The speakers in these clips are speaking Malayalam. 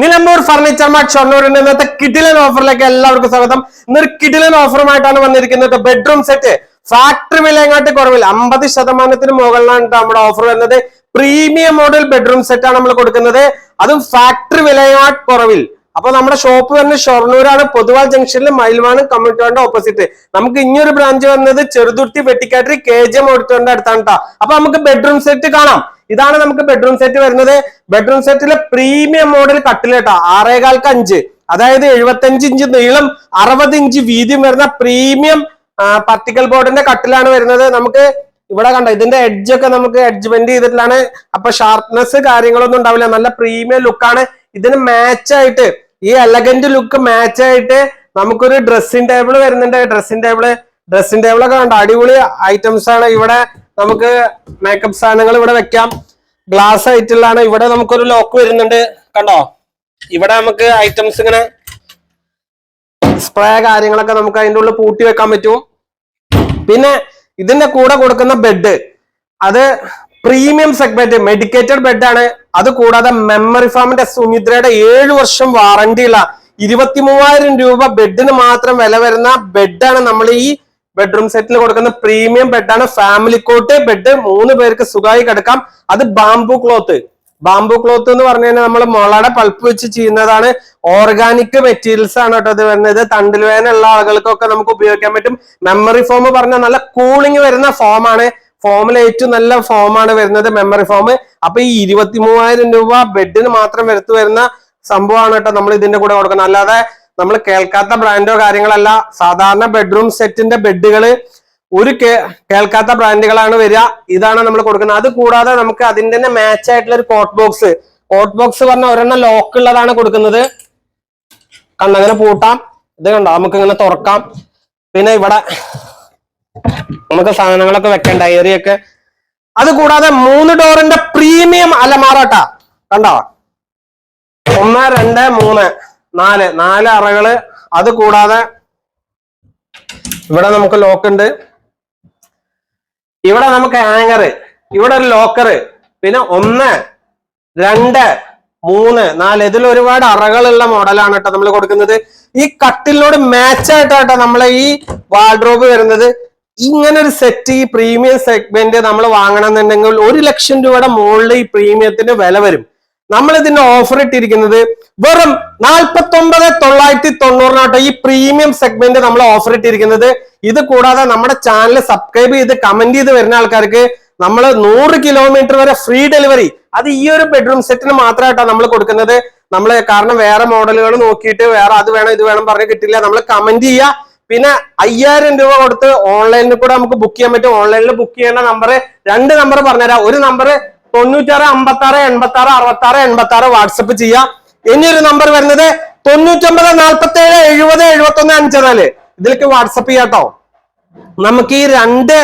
നിലമ്പൂർ ഫർണിച്ചർ മാർട്ട് ഷൊർണൂരിന്റെ ഇന്നത്തെ കിഡിലൻ ഓഫറിലേക്ക് എല്ലാവർക്കും സ്വാഗതം. ഇന്നൊരു കിഡിലൻ ഓഫറുമായിട്ടാണ് വന്നിരിക്കുന്നത്. ബെഡ്റൂം സെറ്റ് ഫാക്ടറി വിലയങ്ങാട്ട് കുറവില്ല അമ്പത് ശതമാനത്തിന് മുകളിലാണ് നമ്മുടെ ഓഫർ വരുന്നത്. പ്രീമിയം മോഡൽ ബെഡ്റൂം സെറ്റ് ആണ് നമ്മൾ കൊടുക്കുന്നത്. അതും ഫാക്ടറി വിലയങ്ങാട്ട് കുറവിൽ. അപ്പൊ നമ്മുടെ ഷോപ്പ് വരുന്നത് ഷൊർണൂരാണ് പൊതുവാൾ ജംഗ്ഷനിൽ മയിൽവാണ് കമ്മ്യൂണിറ്റിയുടെ ഓപ്പോസിറ്റ് നമുക്ക് ഇനിയൊരു ബ്രാഞ്ച് വന്നത് Cheruthuruthi Vettikattiri K G M ഓഡിറ്റോറിന്റെ അടുത്താണ് കേട്ടോ അപ്പൊ നമുക്ക് ബെഡ്റൂം സെറ്റ് കാണാം. ഇതാണ് നമുക്ക് ബെഡ്റൂം സെറ്റ് വരുന്നത്. ബെഡ്റൂം സെറ്റിലെ പ്രീമിയം മോഡൽ കട്ടിലേട്ടാ ആറേകാൽക്ക് അഞ്ച്. അതായത് എഴുപത്തഞ്ച് ഇഞ്ച് നീളം അറുപത് ഇഞ്ച് വീതിയും വരുന്ന പ്രീമിയം പർട്ടിക്കൽ ബോർഡിന്റെ കട്ടിലാണ് വരുന്നത്. നമുക്ക് ഇവിടെ കണ്ട ഇതിന്റെ എഡ്ജ് ഒക്കെ നമുക്ക് അഡ്ജ്മെന്റ് ചെയ്തിട്ടാണ് അപ്പൊ ഷാർപ്നെസ് കാര്യങ്ങളൊന്നും ഉണ്ടാവില്ല. നല്ല പ്രീമിയം ലുക്കാണ് ഇതിന് മാച്ച് ആയിട്ട് ഈ എലഗന്റ് ലുക്ക് മാച്ച് ആയിട്ട് നമുക്കൊരു ഡ്രസ്സിംഗ് ടേബിൾ വരുന്നുണ്ട്. ഡ്രസ്സിംഗ് ടേബിൾ ഡ്രസ്സിംഗ് ടേബിളൊക്കെ കണ്ടോ? അടിപൊളി ഐറ്റംസ് ആണ്. ഇവിടെ നമുക്ക് മേക്കപ്പ് സാധനങ്ങൾ ഇവിടെ വെക്കാം. ഗ്ലാസ് ആയിട്ടുള്ളതാണ്. ഇവിടെ നമുക്കൊരു ലോക്ക് വരുന്നുണ്ട്. കണ്ടോ? ഇവിടെ നമുക്ക് ഐറ്റംസ് ഇങ്ങനെ സ്പ്രേ കാര്യങ്ങളൊക്കെ നമുക്ക് അതിന്റെ ഉള്ളിൽ പൂട്ടി വെക്കാൻ പറ്റും. പിന്നെ ഇതിന്റെ കൂടെ കൊടുക്കുന്ന ബെഡ് അത് പ്രീമിയം സെഗ്മെന്റ് മെഡിക്കേറ്റഡ് ബെഡാണ് അത് കൂടാതെ മെമ്മറി ഫാമിന്റെ സുമിത്രയുടെ ഏഴു വർഷം വാറണ്ടി ഉള്ള ഇരുപത്തി മൂവായിരം രൂപ ബെഡിന് മാത്രം വില വരുന്ന ബെഡാണ് നമ്മൾ ഈ ബെഡ്റൂം സെറ്റിൽ കൊടുക്കുന്ന പ്രീമിയം ബെഡാണ് ഫാമിലി കോട്ട് ബെഡ് മൂന്ന് പേർക്ക് സുഖമായി കിടക്കാം. അത് ബാംബു ക്ലോത്ത് ബാംബു ക്ലോത്ത് എന്ന് പറഞ്ഞു കഴിഞ്ഞാൽ നമ്മൾ മുളയുടെ പൾപ്പ് വെച്ച് ചെയ്യുന്നതാണ്. ഓർഗാനിക് മെറ്റീരിയൽസ് ആണ് കേട്ടോ ഇത് വരുന്നത്. തണ്ടിൽ വേദനയുള്ള ആളുകൾക്കൊക്കെ നമുക്ക് ഉപയോഗിക്കാൻ പറ്റും. മെമ്മറി ഫോം പറഞ്ഞാൽ നല്ല കൂളിംഗ് വരുന്ന ഫോമാണ് ഫോമിൽ ഏറ്റവും നല്ല ഫോമാണ് വരുന്നത് മെമ്മറി ഫോം അപ്പൊ ഈ ഇരുപത്തി മൂവായിരം രൂപ ബെഡിന് മാത്രം വരുത്തു വരുന്ന സംഭവമാണ് കേട്ടോ നമ്മൾ ഇതിന്റെ കൂടെ കൊടുക്കുന്നത്. അല്ലാതെ നമ്മൾ കേൾക്കാത്ത ബ്രാൻഡോ കാര്യങ്ങളല്ല. സാധാരണ ബെഡ്റൂം സെറ്റിന്റെ ബെഡുകൾ ഒരു കേൾക്കാത്ത ബ്രാൻഡുകളാണ് വരിക. ഇതാണ് നമ്മൾ കൊടുക്കുന്നത്. അത് കൂടാതെ നമുക്ക് അതിന്റെ തന്നെ മാച്ച് ആയിട്ടുള്ള ഒരു കോട്ട് ബോക്സ് കോട്ട് ബോക്സ് പറഞ്ഞ ഒരെണ്ണം ലോക്ക് ഉള്ളതാണ് കൊടുക്കുന്നത്. കണ്ടങ്ങനെ പൂട്ടാം. ഇത് കണ്ടോ? നമുക്ക് ഇങ്ങനെ തുറക്കാം. പിന്നെ ഇവിടെ നമുക്ക് സാധനങ്ങളൊക്കെ വെക്കാം ഡയറിയൊക്കെ അത് കൂടാതെ മൂന്ന് ഡോറിന്റെ പ്രീമിയം അലമാറട്ട കണ്ടോ? ഒന്ന് രണ്ട് മൂന്ന്. നാല് നാല് അറകൾ. അത് കൂടാതെ ഇവിടെ നമുക്ക് ലോക്ക് ഉണ്ട്. ഇവിടെ നമുക്ക് ഹാങ്ങർ ഇവിടെ ഒരു ലോക്കറ് പിന്നെ ഒന്ന് രണ്ട് മൂന്ന് നാല്. ഇതിൽ ഒരുപാട് അറകളുള്ള മോഡലാണ് കേട്ടോ നമ്മൾ കൊടുക്കുന്നത്. ഈ കട്ടിലിനോട് മാച്ച് കേട്ടോ നമ്മളെ ഈ വാർഡ്രോബ് വരുന്നത്. ഇങ്ങനെ ഒരു സെറ്റ് ഈ പ്രീമിയം സെഗ്മെന്റ് നമ്മൾ വാങ്ങണം എന്നുണ്ടെങ്കിൽ ഒരു ലക്ഷം രൂപയുടെ മുകളിൽ ഈ പ്രീമിയത്തിന് വില വരും. നമ്മൾ ഇതിന്റെ ഓഫർ ഇട്ടിരിക്കുന്നത് വെറും നാൽപ്പത്തി ഒമ്പത് തൊള്ളായിരത്തി തൊണ്ണൂറിനോട്ടോ ഈ പ്രീമിയം സെഗ്മെന്റ് നമ്മൾ ഓഫർ ഇട്ടിരിക്കുന്നത്. ഇത് കൂടാതെ നമ്മുടെ ചാനൽ സബ്സ്ക്രൈബ് ചെയ്ത് കമന്റ് ചെയ്ത് വരുന്ന ആൾക്കാർക്ക് നമ്മൾ നൂറ് കിലോമീറ്റർ വരെ ഫ്രീ ഡെലിവറി അത് ഈ ഒരു ബെഡ്റൂം സെറ്റിന് മാത്രമായിട്ടാണ് നമ്മൾ കൊടുക്കുന്നത്. നമ്മൾ കാരണം വേറെ മോഡലുകൾ നോക്കിയിട്ട് വേറെ അത് വേണം ഇത് വേണം പറഞ്ഞ് കിട്ടില്ല. നമ്മൾ കമന്റ് ചെയ്യുക. പിന്നെ അയ്യായിരം രൂപ കൊടുത്ത് ഓൺലൈനിൽ കൂടെ നമുക്ക് ബുക്ക് ചെയ്യാൻ പറ്റും. ഓൺലൈനിൽ ബുക്ക് ചെയ്യേണ്ട നമ്പർ രണ്ട് നമ്പർ പറഞ്ഞുതരാം. ഒരു നമ്പർ തൊണ്ണൂറ്റാറ് അമ്പത്തി ആറ് എൺപത്തി ആറ് അറുപത്തി ആറ് എൺപത്തി ആറ് വാട്സപ്പ് ചെയ്യാം ഇനിയൊരു നമ്പർ വരുന്നത് തൊണ്ണൂറ്റൊമ്പത് നാൽപ്പത്തി ഏഴ് എഴുപത് എഴുപത്തി ഒന്ന് അഞ്ച് നാല് ഇതിലേക്ക് വാട്സപ്പ് ചെയ്യാട്ടോ നമുക്ക് ഈ രണ്ട്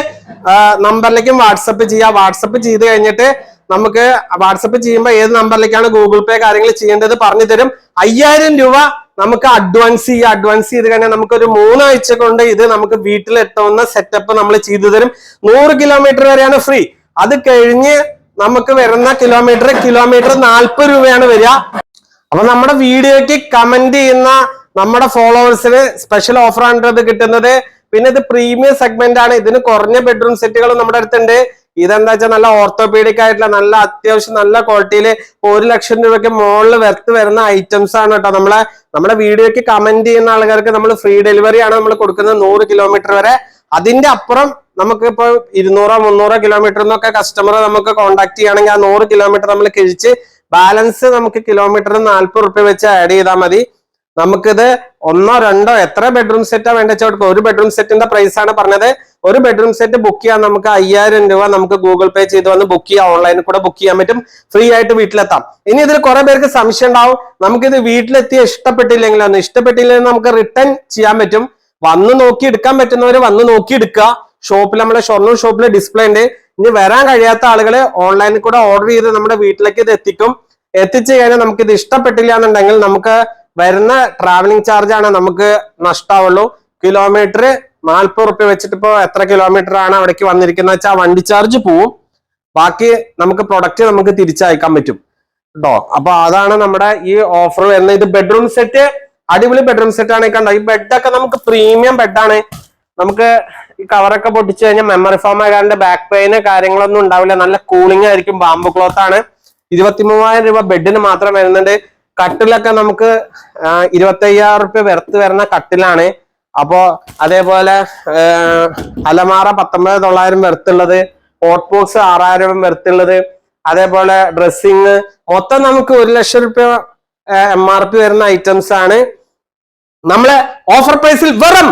നമ്പറിലേക്കും വാട്സപ്പ് ചെയ്യാം. വാട്സപ്പ് ചെയ്ത് കഴിഞ്ഞിട്ട് നമുക്ക് വാട്സപ്പ് ചെയ്യുമ്പോൾ ഏത് നമ്പറിലേക്കാണ് ഗൂഗിൾ പേ കാര്യങ്ങൾ ചെയ്യേണ്ടത് പറഞ്ഞു തരും. അയ്യായിരം രൂപ നമുക്ക് അഡ്വാൻസ് ചെയ്യാം അഡ്വാൻസ് ചെയ്ത് കഴിഞ്ഞാൽ നമുക്ക് ഒരു മൂന്നാഴ്ച കൊണ്ട് ഇത് നമുക്ക് വീട്ടിലെത്തുന്ന സെറ്റപ്പ് നമ്മൾ ചെയ്തു തരും. നൂറ് കിലോമീറ്റർ വരെയാണ് ഫ്രീ അത് കഴിഞ്ഞ് നമുക്ക് വരുന്ന കിലോമീറ്റർ കിലോമീറ്റർ നാൽപ്പത് രൂപയാണ് വരിക. അപ്പൊ നമ്മുടെ വീഡിയോയ്ക്ക് കമന്റ് ചെയ്യുന്ന നമ്മുടെ ഫോളോവേഴ്സിന് സ്പെഷ്യൽ ഓഫർ ആണ് കിട്ടുന്നത്. പിന്നെ ഇത് പ്രീമിയം സെഗ്മെന്റ് ആണ്. ഇതിന് കുറഞ്ഞ ബെഡ്റൂം സെറ്റുകൾ നമ്മുടെ അടുത്തുണ്ട്. ഇതെന്താ വെച്ചാൽ നല്ല ഓർത്തോപീഡിക് ആയിട്ടുള്ള നല്ല അത്യാവശ്യം നല്ല ക്വാളിറ്റിയിൽ ഒരു ലക്ഷം രൂപയ്ക്ക് മുകളിൽ വെർത്ത് വരുന്ന ഐറ്റംസ് ആണ് കേട്ടോ. നമ്മളെ നമ്മുടെ വീഡിയോക്ക് കമന്റ് ചെയ്യുന്ന ആൾക്കാർക്ക് നമ്മൾ ഫ്രീ ഡെലിവറി ആണ് നമ്മൾ കൊടുക്കുന്നത് നൂറ് കിലോമീറ്റർ വരെ. അതിന്റെ അപ്പുറം നമുക്ക് ഇപ്പൊ ഇരുന്നൂറോ മുന്നൂറോ കിലോമീറ്റർ എന്നൊക്കെ കസ്റ്റമർ നമുക്ക് കോൺടാക്ട് ചെയ്യുകയാണെങ്കിൽ ആ നൂറ് കിലോമീറ്റർ നമ്മൾ കിഴിച്ച് ബാലൻസ് നമുക്ക് കിലോമീറ്ററിന് നാല്പത് റുപ്യ വെച്ച് ആഡ് ചെയ്താൽ മതി. നമുക്കിത് ഒന്നോ രണ്ടോ എത്ര ബെഡ്റൂം സെറ്റാ വേണ്ട കൊടുക്കുക. ഒരു ബെഡ്റൂം സെറ്റിന്റെ പ്രൈസ് ആണ് പറഞ്ഞത്. ഒരു ബെഡ്റൂം സെറ്റ് ബുക്ക് ചെയ്യാൻ നമുക്ക് അയ്യായിരം രൂപ നമുക്ക് ഗൂഗിൾ പേ ചെയ്ത് വന്ന് ബുക്ക് ചെയ്യാം. ഓൺലൈനിൽ കൂടെ ബുക്ക് ചെയ്യാൻ പറ്റും. ഫ്രീ ആയിട്ട് വീട്ടിലെത്താം. ഇനി ഇതിൽ കുറെ പേർക്ക് സംശയം ഉണ്ടാവും. നമുക്കിത് വീട്ടിലെത്തി ഇഷ്ടപ്പെട്ടില്ലെങ്കിൽ ഒന്ന് ഇഷ്ടപ്പെട്ടില്ലെങ്കിൽ നമുക്ക് റിട്ടേൺ ചെയ്യാൻ പറ്റും. വന്ന് നോക്കി എടുക്കാൻ പറ്റുന്നവർ വന്ന് നോക്കി എടുക്കുക. ഷോപ്പിൽ നമ്മുടെ ഷൊർണൂർ ഷോപ്പിൽ ഡിസ്പ്ലേ ഉണ്ട്. ഇനി വരാൻ കഴിയാത്ത ആളുകൾ ഓൺലൈനിൽ കൂടെ ഓർഡർ ചെയ്ത് നമ്മുടെ വീട്ടിലേക്ക് ഇത് എത്തിക്കും. എത്തിച്ചു കഴിഞ്ഞാൽ നമുക്ക് ഇത് ഇഷ്ടപ്പെട്ടില്ല എന്നുണ്ടെങ്കിൽ നമുക്ക് വരുന്ന ട്രാവലിംഗ് ചാർജ് ആണ് നമുക്ക് നഷ്ടാവുള്ളൂ. കിലോമീറ്റർ നാൽപ്പത് റുപ്യ വെച്ചിട്ട് ഇപ്പോൾ എത്ര കിലോമീറ്റർ ആണ് അവിടേക്ക് വന്നിരിക്കുന്നത് വെച്ചാൽ വണ്ടി ചാർജ് പോവും. ബാക്കി നമുക്ക് പ്രൊഡക്റ്റ് നമുക്ക് തിരിച്ചയക്കാൻ പറ്റും. കേട്ടോ അപ്പൊ അതാണ് നമ്മുടെ ഈ ഓഫർ വരുന്നത്. ഇത് ബെഡ്റൂം സെറ്റ് അടിപൊളി ബെഡ്റൂം സെറ്റ് ആണ്. കണ്ടോ? ഈ ബെഡൊക്കെ നമുക്ക് പ്രീമിയം ബെഡാണ് നമുക്ക് ഈ കവറൊക്കെ പൊട്ടിച്ചു കഴിഞ്ഞാൽ മെമ്മറി ഫോം ബാക്ക് പെയിന് കാര്യങ്ങളൊന്നും ഉണ്ടാവില്ല. നല്ല കൂളിംഗ് ആയിരിക്കും. ബാമ്പു ക്ലോത്ത് ആണ്. ഇരുപത്തി മൂവായിരം രൂപ ബെഡിന് മാത്രം വരുന്നുണ്ട്. കട്ടിലൊക്കെ നമുക്ക് ഇരുപത്തി അയ്യായിരം റുപ്യ വെറുത്ത് വരുന്ന കട്ടിലാണ്. അപ്പോ അതേപോലെ അലമാറ പത്തൊമ്പത് തൊള്ളായിരം വെറുത്തുള്ളത് ഹോട്ട് ബോക്സ് ആറായിരം വെറുത്തുള്ളത് അതേപോലെ ഡ്രസ്സിങ് മൊത്തം നമുക്ക് ഒരു ലക്ഷം റുപ്യ എം ആർ പി വരുന്ന ഐറ്റംസ് ആണ്. നമ്മളെ ഓഫർ പ്രൈസിൽ വെറും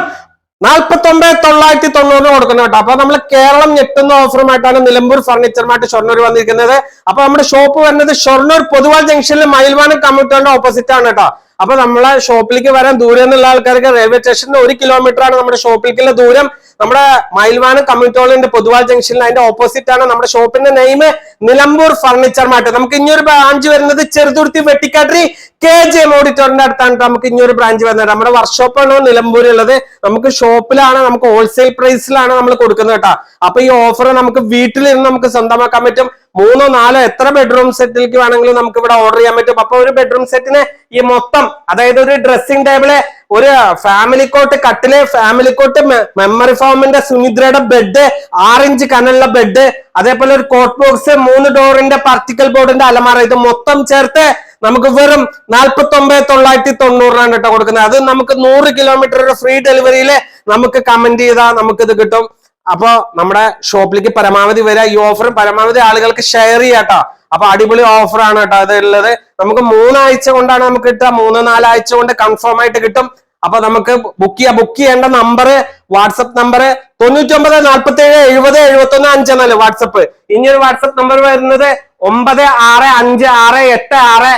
നാൽപ്പത്തി ഒമ്പത് തൊള്ളായിരത്തി തൊണ്ണൂറിന് കൊടുക്കുന്നത് കേട്ടോ. അപ്പൊ നമ്മൾ കേരളം ഞെട്ടുന്ന ഓഫറുമായിട്ടാണ് നിലമ്പൂർ ഫർണിച്ചർ ഫർണിച്ചറുമായിട്ട് ഷൊർണൂർ വന്നിരിക്കുന്നത്. അപ്പൊ നമ്മുടെ ഷോപ്പ് വരുന്നത് ഷൊർണൂർ പൊതുവാൾ ജംഗ്ഷനിൽ മയിൽവാനം കമ്മ്യൂട്ടറിന്റെ ഓപ്പോസിറ്റ് ആണ് കേട്ടോ. അപ്പൊ നമ്മളെ ഷോപ്പിലേക്ക് വരാൻ ദൂരെ നിന്നുള്ള ആൾക്കാർക്ക് റെയിൽവേ സ്റ്റേഷനിൽ ഒരു കിലോമീറ്റർ ആണ് നമ്മുടെ ഷോപ്പിലേക്കുള്ള ദൂരം. നമ്മുടെ മയിൽവാനം കമ്മ്യൂണിറ്റി പൊതുവാൾ ജംഗ്ഷനിൽ അതിന്റെ ഓപ്പോസിറ്റ് ആണ് നമ്മുടെ ഷോപ്പിന്റെ നെയിം നിലമ്പൂർ ഫർണിച്ചർ മാർട്ട് നമുക്ക് ഇനിയൊരു ബ്രാഞ്ച് വരുന്നത് Cheruthuruthi Vettikatti K J M ഓഡിറ്റോറിന്റെ അടുത്താണ് നമുക്ക് ഇനി ഒരു ബ്രാഞ്ച് വരുന്നത്. നമ്മുടെ വർക്ക്ഷോപ്പാണ് നിലമ്പൂരുള്ളത് നമുക്ക് ഷോപ്പിലാണ് നമുക്ക് ഹോൾസെയിൽ പ്രൈസിലാണ് നമ്മൾ കൊടുക്കുന്നത് കേട്ടോ. അപ്പൊ ഈ ഓഫർ നമുക്ക് വീട്ടിലിരുന്ന് നമുക്ക് സ്വന്തമാക്കാൻ പറ്റും. മൂന്നോ നാലോ എത്ര ബെഡ്റൂം സെറ്റിലേക്ക് വേണമെങ്കിലും നമുക്ക് ഇവിടെ ഓർഡർ ചെയ്യാൻ പറ്റും. അപ്പൊ ഒരു ബെഡ്റൂം സെറ്റിന് ഈ മൊത്തം അതായത് ഒരു ഡ്രസ്സിംഗ് ടേബിൾ ഒരു ഫാമിലി കോട്ട് കട്ടിൽ ഫാമിലി കോട്ട് മെമ്മറി ഫോമിന്റെ സുനിദ്രയുടെ ബെഡ് ആറിഞ്ച് കനലുള്ള ബെഡ് അതേപോലെ ഒരു കോട്ട് ബോക്സ് മൂന്ന് ഡോറിന്റെ പാർട്ടിക്കൽ ബോർഡിന്റെ അലമാര ഇത് മൊത്തം ചേർത്ത് നമുക്ക് വെറും നാൽപ്പത്തി ഒമ്പത് തൊള്ളായിരത്തി തൊണ്ണൂറിനാണ് കേട്ടോ കൊടുക്കുന്നത്. അത് നമുക്ക് നൂറ് കിലോമീറ്റർ ഫ്രീ ഡെലിവറിയിൽ നമുക്ക് കമന്റ് ചെയ്താൽ നമുക്ക് ഇത് കിട്ടും. അപ്പൊ നമ്മുടെ ഷോപ്പിലേക്ക് പരമാവധി വരിക ഈ ഓഫർ പരമാവധി ആളുകൾക്ക് ഷെയർ ചെയ്യാട്ടോ അപ്പൊ അടിപൊളി ഓഫറാണ് കേട്ടോ അത് ഉള്ളത് നമുക്ക് മൂന്നാഴ്ച കൊണ്ടാണ് നമുക്ക് കിട്ടുക. മൂന്ന് നാലാഴ്ച കൊണ്ട് കൺഫേം ആയിട്ട് കിട്ടും. അപ്പൊ നമുക്ക് ബുക്ക് ചെയ്യാം. ബുക്ക് ചെയ്യേണ്ട നമ്പർ വാട്സപ്പ് നമ്പർ തൊണ്ണൂറ്റി ഒമ്പത് നാൽപ്പത്തി ഏഴ് എഴുപത് എഴുപത്തി ഒന്ന് അഞ്ച് എന്നല്ലേ വാട്സപ്പ്. ഇനി ഒരു വാട്സപ്പ് നമ്പർ വരുന്നത് ഒമ്പത് ആറ് അഞ്ച് ആറ് എട്ട് ആറ്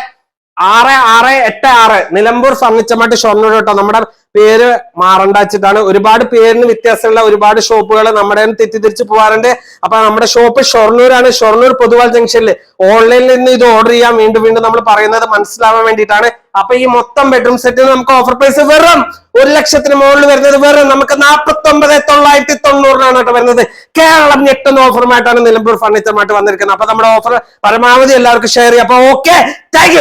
ആറ് ആറ് എട്ട് ആറ്. നിലമ്പൂർ ഫർണിച്ചമായിട്ട് ഷൊർണൂർ കേട്ടോ. നമ്മുടെ പേര് മാറണ്ട വെച്ചിട്ടാണ്. ഒരുപാട് പേരിന് വ്യത്യാസമുള്ള ഒരുപാട് ഷോപ്പുകൾ നമ്മുടെ തെറ്റിദ്ധരിച്ച് പോകാറുണ്ട്. അപ്പൊ നമ്മുടെ ഷോപ്പ് ഷൊർണൂരാണ്. ഷൊർണൂർ പൊതുവാൾ ജംഗ്ഷനിൽ ഓൺലൈനിൽ നിന്ന് ഇത് ഓർഡർ ചെയ്യാൻ വീണ്ടും വീണ്ടും നമ്മൾ പറയുന്നത് മനസ്സിലാവാൻ വേണ്ടിയിട്ടാണ്. അപ്പൊ ഈ മൊത്തം ബെഡ്റൂം സെറ്റിന് നമുക്ക് ഓഫർ പ്രൈസ് വെറും ഒരു ലക്ഷത്തിന് മുകളിൽ വരുന്നത് വെറും നമുക്ക് നാൽപ്പത്തി ഒമ്പത് തൊള്ളായിരത്തി തൊണ്ണൂറിനാണ് കേട്ടോ വരുന്നത്. കേരളം ഞെട്ടുന്ന ഓഫറുമായിട്ടാണ് നിലമ്പൂർ ഫർണിച്ചറുമായിട്ട് വന്നിരിക്കുന്നത്. അപ്പൊ നമ്മുടെ ഓഫർ പരമാവധി എല്ലാവർക്കും ഷെയർ ചെയ്യാം. അപ്പൊ ഓക്കെ താങ്ക്